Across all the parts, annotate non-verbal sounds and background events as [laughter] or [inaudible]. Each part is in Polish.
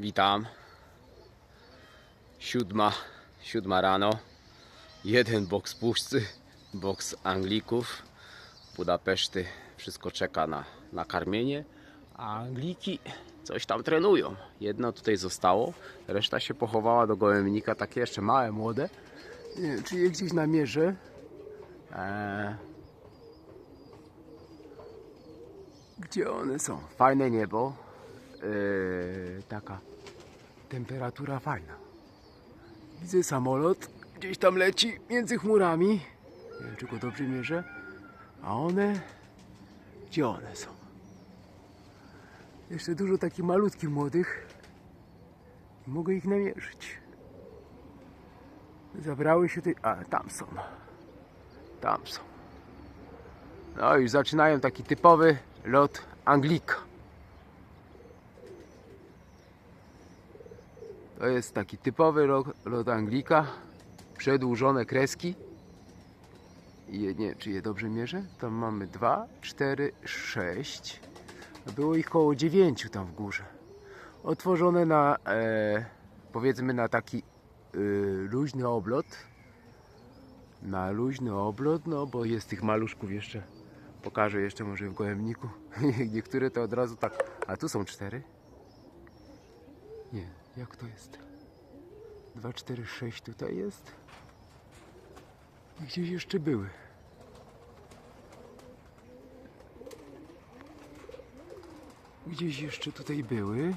Witam. Siódma, siódma rano. Jeden boks puszcy, boks Anglików. Budapeszty. Wszystko czeka na, na karmienie. A Angliki coś tam trenują. Jedno tutaj zostało, reszta się pochowała do gołębnika. Takie jeszcze małe, młode. Czy je gdzieś namierzę. Eee, gdzie one są? Fajne niebo. Eee, taka temperatura fajna. Widzę samolot, gdzieś tam leci między chmurami. Nie wiem, czy go dobrze mierzę. A one, gdzie one są? Jeszcze dużo takich malutkich młodych. Mogę ich namierzyć. Zabrały się tutaj. A, tam są. Tam są. No już zaczynają taki typowy lot Anglika. To jest taki typowy lot, Anglika. Przedłużone kreski. Nie, czy je dobrze mierzę? Tam mamy 2, 4, 6. Było ich koło 9 tam w górze. Otworzone na e, powiedzmy na taki e, luźny oblot. Na luźny oblot, no bo jest tych maluszków jeszcze. Pokażę jeszcze może w gołębniku. [laughs] Niektóre to od razu tak. A tu są cztery? Nie, jak to jest? 2, 4, 6 tutaj jest. I Gdzieś jeszcze były. Gdzieś jeszcze tutaj były.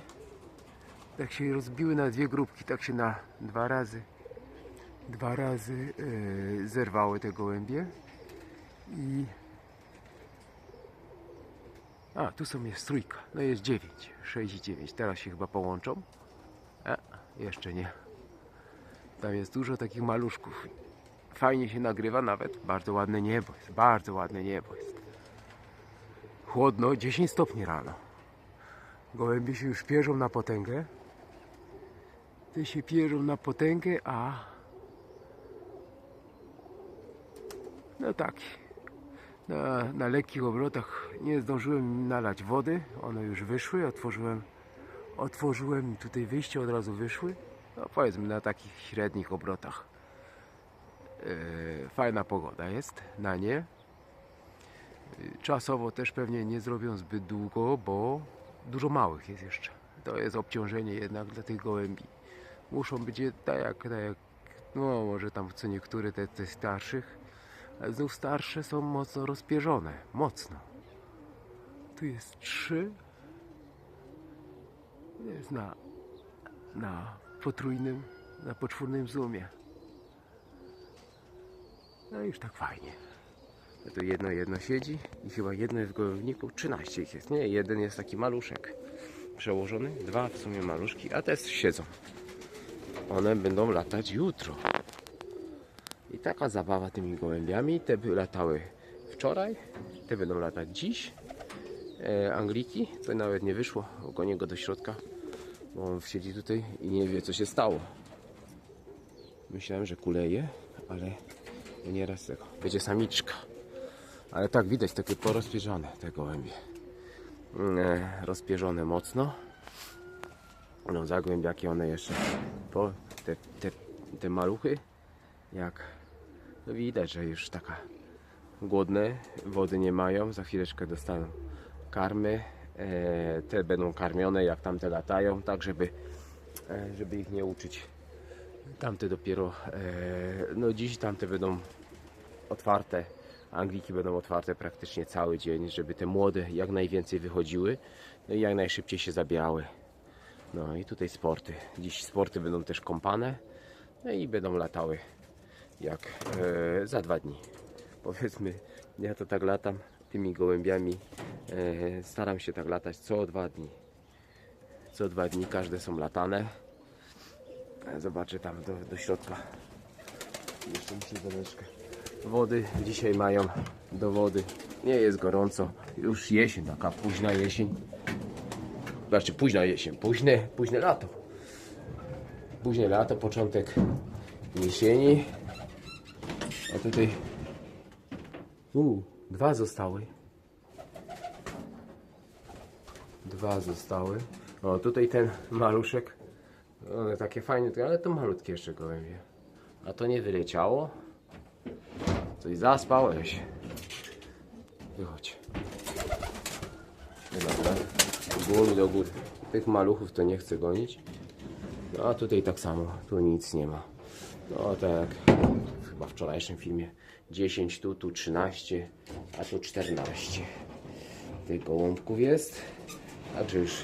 Tak się rozbiły na dwie grupki, tak się na dwa razy dwa razy e, zerwały te gołębie. I a, tu są jest trójka. No jest 9, 6 i 9. Teraz się chyba połączą. Jeszcze nie. Tam jest dużo takich maluszków. Fajnie się nagrywa nawet. Bardzo ładne niebo jest. Bardzo ładne niebo jest. Chłodno, 10 stopni rano. Gołębie się już pierzą na potęgę. Te się pierzą na potęgę, a... No tak. Na, na lekkich obrotach nie zdążyłem nalać wody. One już wyszły. Otworzyłem, otworzyłem tutaj wyjście, od razu wyszły. No powiedzmy na takich średnich obrotach. Yy, fajna pogoda jest na nie. Yy, Czasowo też pewnie nie zrobią zbyt długo, bo dużo małych jest jeszcze. To jest obciążenie jednak dla tych gołębi. Muszą być tak jak, tak jak no może tam co niektóre te, te starszych, ale znów starsze są mocno rozpierzone. Mocno. Tu jest trzy. Jest na, na potrójnym, na poczwórnym zoomie. No już tak fajnie. No to jedno, jedno siedzi i chyba jedno jest w gołębniku. 13 ich jest. Nie, jeden jest taki maluszek przełożony. Dwa w sumie maluszki, a te siedzą. One będą latać jutro. I taka zabawa tymi gołębiami. Te latały wczoraj, te będą latać dziś. E, Angliki, to nawet nie wyszło. Gonię go do środka, bo on siedzi tutaj i nie wie co się stało. Myślałem, że kuleje, ale nieraz tego. Będzie samiczka. Ale tak widać takie porozpierzone te gołębie. Mm, E, rozpierzone mocno. No zagłębiaki one jeszcze. Po, te, te, te maluchy jak widać, że już taka głodne, wody nie mają, za chwileczkę dostaną karmy. E, te będą karmione jak tamte latają, tak żeby, e, żeby ich nie uczyć. Tamte dopiero, e, no dziś tamte będą otwarte. Angliki będą otwarte praktycznie cały dzień, żeby te młode jak najwięcej wychodziły no i jak najszybciej się zabierały. No i tutaj sporty. Dziś sporty będą też kąpane. No i będą latały jak e, za dwa dni. Powiedzmy, ja to tak latam tymi gołębiami. E, staram się tak latać co dwa dni. Co dwa dni każde są latane. E, Zobaczę tam do, do środka. Jeszcze mi się zameczkę. Wody dzisiaj mają do wody. Nie jest gorąco. Już jesień, taka późna jesień. Znaczy późna jesień, późne, późne lato. Późne lato, początek jesieni. A tutaj u, dwa zostały. Dwa zostały. O, tutaj ten maluszek. One takie fajne, ale to malutkie jeszcze gołębie. A to nie wyleciało. Coś zaspałeś. Wychodź. Dobra. Góry do góry. Tych maluchów to nie chcę gonić. No a tutaj tak samo. Tu nic nie ma. No tak chyba w wczorajszym filmie. 10 tu, tu 13, a tu 14. Tych gołąbków jest. Także już.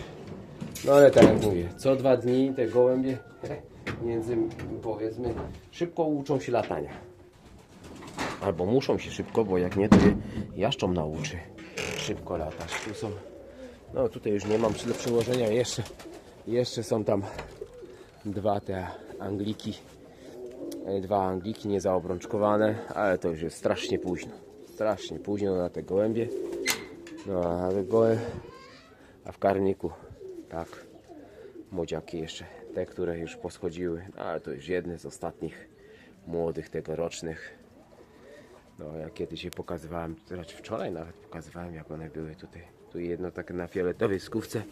No ale tak jak mówię, co dwa dni te gołębie [laughs] między powiedzmy szybko uczą się latania. Albo muszą się szybko, bo jak nie, to je jaszczą nauczy szybko latać. Tu są, no tutaj już nie mam do przełożenia, jeszcze, jeszcze są tam dwa te Angliki, e, dwa Angliki niezaobrączkowane, ale to już jest strasznie późno, strasznie późno na te gołębie. No a te gołę, a w karniku, tak, młodziaki jeszcze, te, które już poschodziły, ale to już jedne z ostatnich młodych tegorocznych. No, ja kiedyś je pokazywałem, znaczy wczoraj nawet pokazywałem, jak one były tutaj. Tu jedno takie na fioletowej skówce.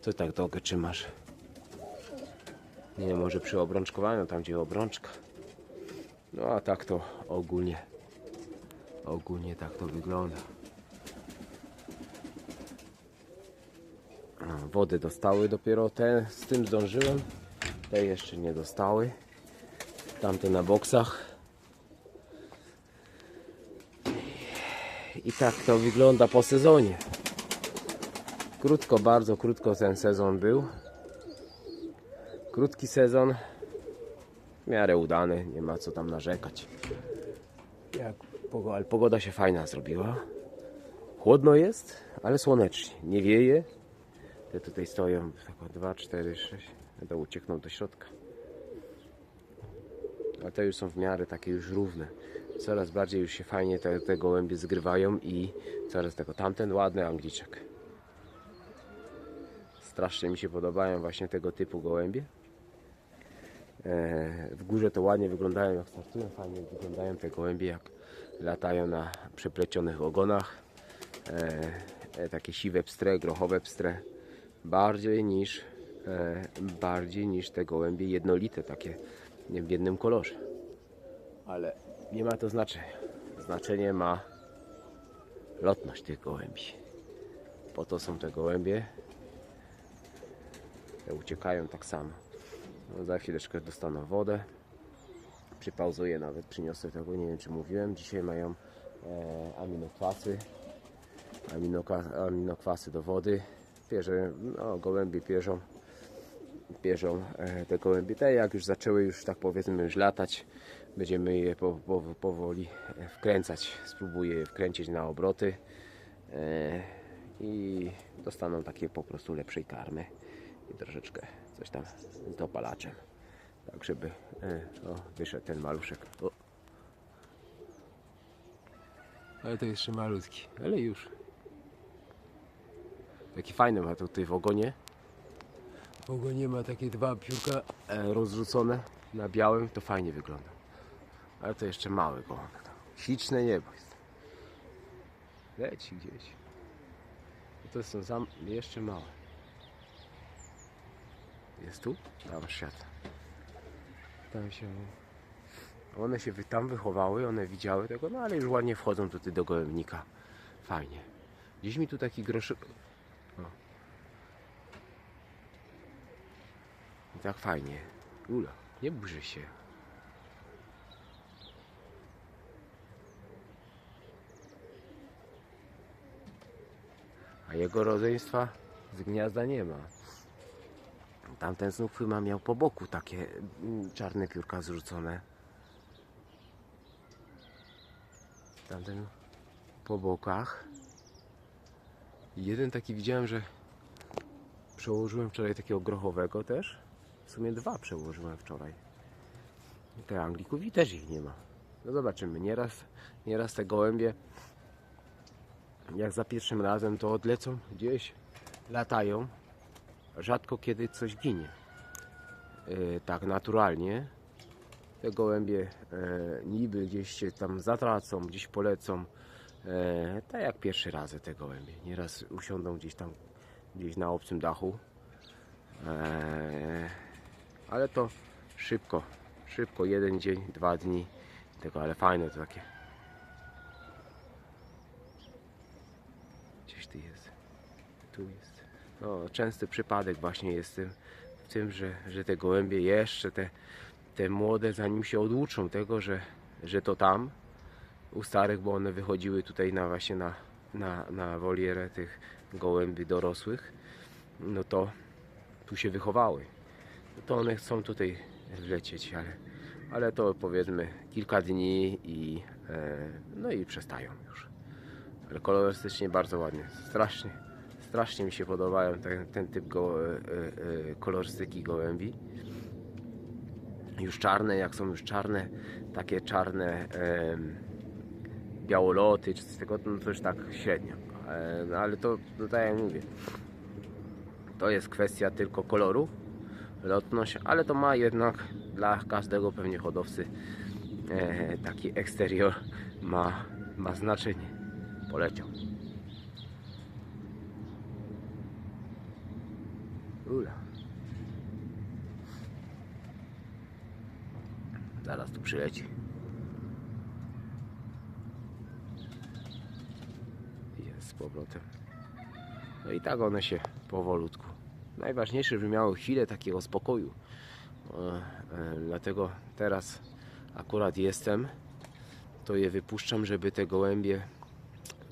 Co tak długo trzymasz? Nie, może przy obrączkowaniu, tam gdzie obrączka. No a tak to ogólnie, ogólnie tak to wygląda. Wody dostały dopiero te, z tym zdążyłem. Te jeszcze nie dostały. Tamte na boksach. I tak to wygląda po sezonie. Krótko, bardzo krótko ten sezon był. Krótki sezon. W miarę udany, nie ma co tam narzekać. Jak, ale pogoda się fajna zrobiła. Chłodno jest, ale słonecznie. Nie wieje. Te tutaj stoją tak 2, 4, 6. Będą uciekną do środka. A te już są w miarę takie już równe. Coraz bardziej już się fajnie te, te gołębie zgrywają i coraz tego tamten ładny Angliczek. Strasznie mi się podobają właśnie tego typu gołębie. E, w górze to ładnie wyglądają jak startują, fajnie wyglądają te gołębie jak latają na przeplecionych ogonach. E, e, takie siwe pstre, grochowe pstre. Bardziej niż, e, bardziej niż te gołębie jednolite, takie w jednym kolorze. Ale nie ma to znaczenia. Znaczenie ma lotność tych gołębi. Po to są te gołębie. Te uciekają tak samo. No, za chwileczkę dostaną wodę. Przypauzuję nawet, przyniosę tego, nie wiem czy mówiłem. Dzisiaj mają e, aminokwasy. Aminokwasy do wody. Pierze, no, gołębie pierzą bierzą e, te gołębie. Te jak już zaczęły już tak powiedzmy już latać, będziemy je po, po, powoli e, wkręcać. Spróbuję je wkręcić na obroty e, i dostaną takie po prostu lepszej karmy i troszeczkę coś tam z dopalaczem. Tak żeby o, wyszedł ten maluszek. O. Ale to jeszcze malutki, ale już. Taki fajny ma tutaj w ogonie. W ogonie ma takie dwa piórka e, rozrzucone na białym, to fajnie wygląda. Ale to jeszcze mały gołąbek. Śliczne niebo jest. Leci gdzieś. To są zam... jeszcze małe. Jest tu? Tam światło. Tam się... One się tam wychowały, one widziały tego, no ale już ładnie wchodzą tutaj do gołębnika. Fajnie. Gdzieś mi tu taki groszy... tak fajnie. Ula, nie burzy się. A jego rodzeństwa z gniazda nie ma. Tamten znów chyba miał po boku takie mm, czarne piórka zrzucone. Tamten po bokach. Jeden taki widziałem, że Przełożyłem wczoraj takiego grochowego też. W sumie dwa przełożyłem wczoraj. Te Anglików i też ich nie ma. No zobaczymy. Nieraz, nieraz te gołębie jak za pierwszym razem to odlecą gdzieś, latają. Rzadko kiedy coś ginie. E, tak naturalnie. Te gołębie e, niby gdzieś się tam zatracą, gdzieś polecą. E, tak jak pierwszy raz te gołębie. Nieraz usiądą gdzieś tam gdzieś na obcym dachu Eee, ale to szybko, szybko, jeden dzień, dwa dni tego, ale fajne to takie. Gdzieś ty jest? Tu jest. No, częsty przypadek właśnie jest w tym, że, że te gołębie jeszcze, te, te młode, zanim się oduczą tego, że, że to tam, u starych, bo one wychodziły tutaj na właśnie na, na, na wolierę tych gołębi dorosłych, no to tu się wychowały. No to one chcą tutaj wlecieć, ale, ale to powiedzmy kilka dni i e, no i przestają już. Ale kolorystycznie bardzo ładnie. Strasznie, strasznie mi się podobają ten, ten typ go, e, e, kolorystyki gołębi. Już czarne, jak są już czarne, takie czarne białoloty czy coś tego, no to już tak średnio. No ale to, to tak jak mówię, to jest kwestia tylko koloru, lotność, ale to ma jednak dla każdego pewnie hodowcy e, taki eksterior ma, ma znaczenie. Poleciał. Ula. Zaraz tu przyleci. Jest z powrotem. No i tak one się powolutku. Najważniejsze, żeby miały chwilę takiego spokoju. E, dlatego teraz akurat jestem, to je wypuszczam, żeby te gołębie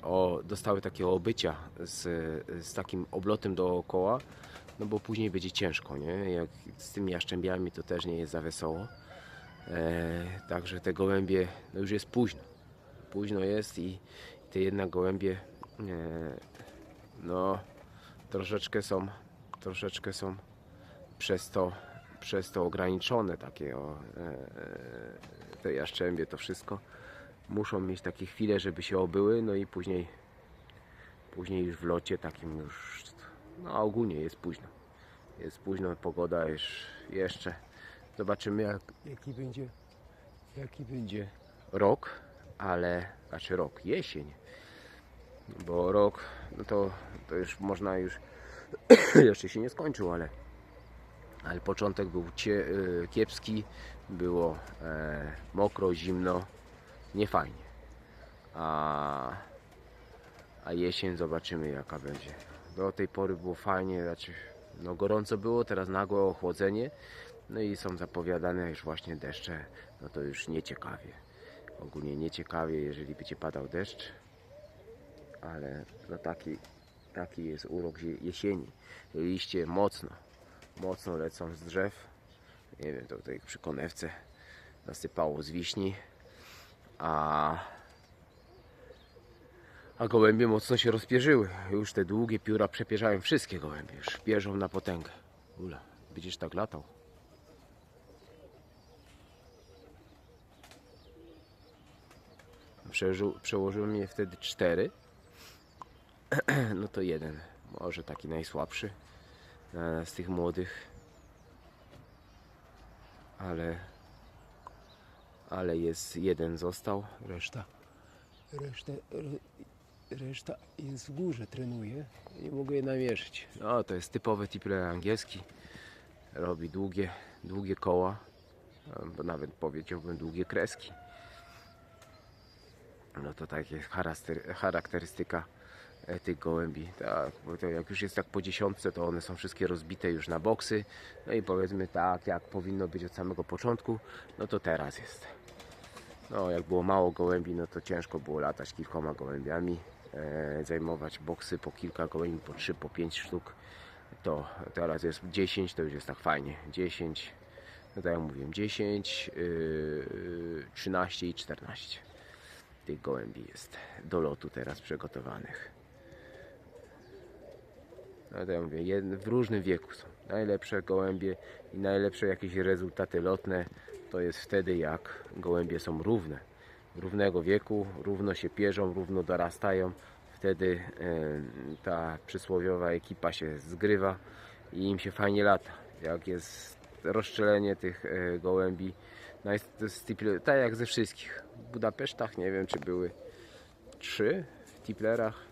o, dostały takiego obycia z, z takim oblotem dookoła, no bo później będzie ciężko, nie? Jak z tymi jaszczębiami to też nie jest za wesoło. E, także te gołębie, no już jest późno. Późno jest i te jednak gołębie, e, no troszeczkę są, troszeczkę są przez to, przez to ograniczone takie o, e, e, te jaszczębie, to wszystko muszą mieć takie chwile, żeby się obyły, no i później później już w locie takim już no ogólnie jest późno. Jest późno, pogoda już jeszcze. Zobaczymy jak, jaki będzie jaki będzie rok, ale znaczy rok, jesień. Bo rok, no to, to już można już [coughs] jeszcze się nie skończył, ale ale początek był cie, y, kiepski, było e, mokro, zimno, nie fajnie. A, a jesień zobaczymy jaka będzie. Do tej pory było fajnie, znaczy no gorąco było, teraz nagłe ochłodzenie. No i są zapowiadane już właśnie deszcze, no to już nieciekawie. Ogólnie nieciekawie, jeżeli będzie padał deszcz. Ale no taki, taki jest urok jesieni. Liście mocno, mocno lecą z drzew. Nie wiem, to tutaj przy konewce nasypało z wiśni. A, a gołębie mocno się rozpierzyły. Już te długie pióra przepierzają wszystkie gołębie. Już pierzą na potęgę. Ula, będziesz tak latał. Przeżył, przełożyłem je wtedy cztery. [clears throat] No to jeden. Może taki najsłabszy e, z tych młodych. Ale ale jest jeden został, reszta reszta, re, reszta jest w górze, trenuje. Nie mogę je namierzyć. No to jest typowy tipler angielski. Robi długie, długie koła, bo nawet powiedziałbym długie kreski. No to tak jest charakter- charakterystyka tych gołębi. Tak, bo to jak już jest tak po dziesiątce, to one są wszystkie rozbite już na boksy. No i powiedzmy tak, jak powinno być od samego początku, no to teraz jest. No, jak było mało gołębi, no to ciężko było latać kilkoma gołębiami, e, zajmować boksy po kilka gołębi, po 3, po 5 sztuk. To teraz jest 10, to już jest tak fajnie. 10, no tak jak mówiłem, 10, yy, 13 i 14 tych gołębi jest do lotu teraz przygotowanych. No to ja mówię, w różnym wieku są. Najlepsze gołębie i najlepsze jakieś rezultaty lotne to jest wtedy, jak gołębie są równe. Równego wieku, równo się pierzą, równo dorastają. Wtedy e, ta przysłowiowa ekipa się zgrywa i im się fajnie lata. Jak jest rozszczelenie tych e, gołębi, no jest, tak jak ze wszystkich. W Budapesztach nie wiem, czy były trzy w tiplerach.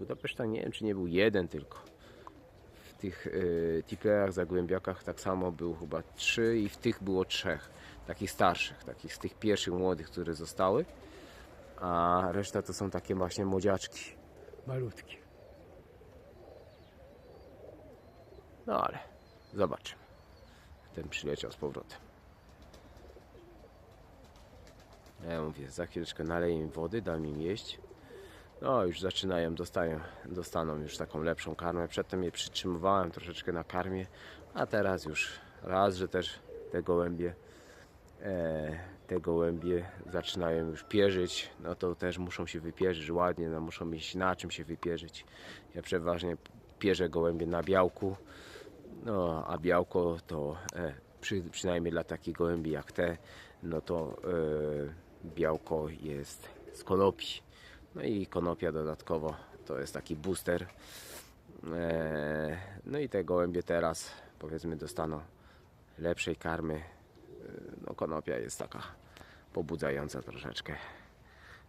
W Budapesztach nie wiem, czy nie był jeden tylko. W tych y, tiplerach, zagłębiakach tak samo był chyba trzy i w tych było trzech. Takich starszych, takich z tych pierwszych młodych, które zostały. A reszta to są takie właśnie młodziaczki. Malutkie. No ale zobaczymy. Ten przyleciał z powrotem. Ja mówię, za chwileczkę naleję im wody, dam im jeść. No już zaczynają, dostają, dostaną już taką lepszą karmę. Przedtem je przytrzymywałem troszeczkę na karmie, a teraz już raz, że też te gołębie e, te gołębie zaczynają już pierzyć, no to też muszą się wypierzyć ładnie, no muszą mieć na czym się wypierzyć. Ja przeważnie pierzę gołębie na białku, no a białko to e, przy, przynajmniej dla takich gołębi jak te, no to e, białko jest z konopi. No i konopia dodatkowo to jest taki booster. E, no i te gołębie teraz powiedzmy dostaną lepszej karmy. E, No konopia jest taka pobudzająca troszeczkę.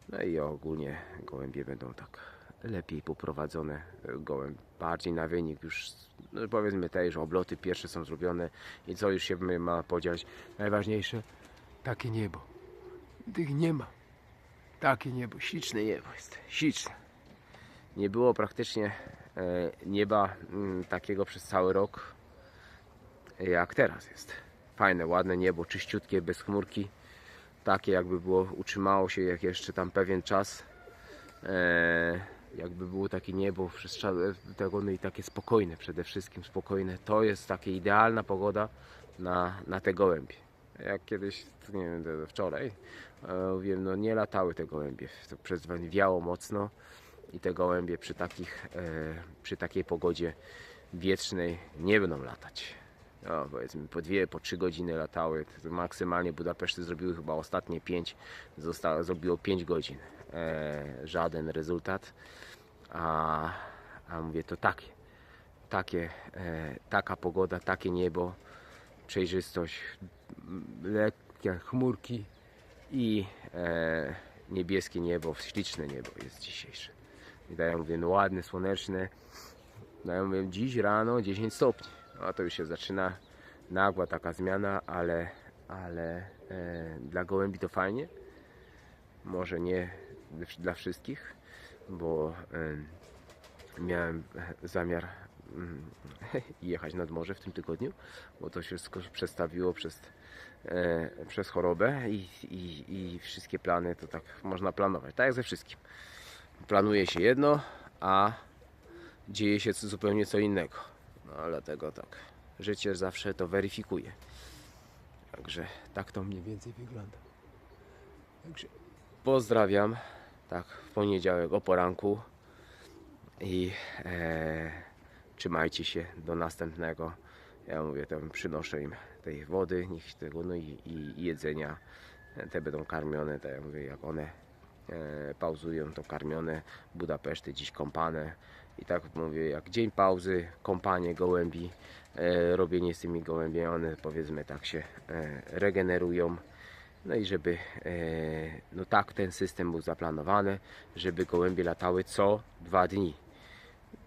No i ogólnie gołębie będą tak lepiej poprowadzone. Gołęb bardziej na wynik już no powiedzmy te już obloty pierwsze są zrobione i co już się ma podziać. Najważniejsze takie niebo. Tych nie ma. Takie niebo, śliczne niebo jest, śliczne. Nie było praktycznie e, nieba mm, takiego przez cały rok, jak teraz jest. Fajne, ładne niebo, czyściutkie, bez chmurki. Takie jakby było, utrzymało się jak jeszcze tam pewien czas. E, jakby było takie niebo przez czas, tego, no i takie spokojne przede wszystkim, spokojne. To jest taka idealna pogoda na, na te gołębie. Jak kiedyś, nie wiem, wczoraj, e, wiem, no nie latały te gołębie. To przez wiało mocno i te gołębie przy, takich, e, przy takiej pogodzie wietrznej nie będą latać. No, powiedzmy po dwie, po trzy godziny latały. Maksymalnie Budapeszty zrobiły chyba ostatnie pięć, zostało, zrobiło pięć godzin. E, żaden rezultat. A, a mówię to takie, takie, e, taka pogoda, takie niebo, przejrzystość, lekkie chmurki i e, niebieskie niebo, śliczne niebo jest dzisiejsze. I tak jak mówię, no ładne, słoneczne. No ja mówię, dziś rano 10 stopni. No to już się zaczyna nagła taka zmiana, ale, ale e, dla gołębi to fajnie. Może nie dla wszystkich, bo e, miałem zamiar [laughs] jechać nad morze w tym tygodniu, bo to się przestawiło przez, e, przez chorobę i, i, i wszystkie plany to tak można planować, tak jak ze wszystkim. Planuje się jedno, a dzieje się zupełnie co innego. No dlatego tak, życie zawsze to weryfikuje. Także tak to mniej więcej wygląda. Także pozdrawiam, tak w poniedziałek o poranku i e, trzymajcie się do następnego. Ja mówię, tam przynoszę im tej wody, niech tego, no i, i, jedzenia. Te będą karmione, tak jak mówię, jak one e, pauzują, to karmione. Budapeszty dziś kąpane. I tak mówię, jak dzień pauzy, kąpanie gołębi, e, robienie z tymi gołębiami, one powiedzmy tak się e, regenerują. No i żeby, e, no tak ten system był zaplanowany, żeby gołębie latały co dwa dni.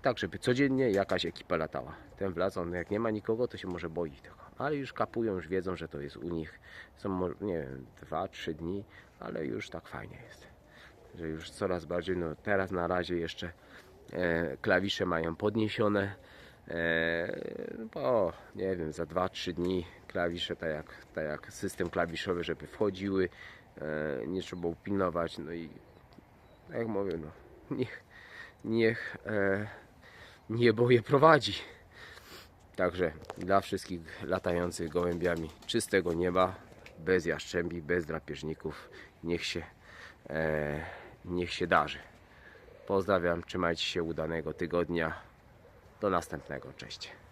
Tak, żeby codziennie jakaś ekipa latała. Ten wlazł, on jak nie ma nikogo, to się może boi tego. Ale już kapują, już wiedzą, że to jest u nich. Są, nie wiem, dwa, trzy dni, ale już tak fajnie jest. Że już coraz bardziej, no teraz na razie jeszcze e, klawisze mają podniesione. E, bo nie wiem, za 2-3 dni klawisze, tak jak, tak jak system klawiszowy, żeby wchodziły, e, nie trzeba było pilnować. No i jak mówię, no, niech, niech e, niebo je prowadzi. Także dla wszystkich latających gołębiami czystego nieba, bez jaszczębi, bez drapieżników, niech się, e, niech się darzy. Pozdrawiam, trzymajcie się udanego tygodnia. Do następnego, cześć.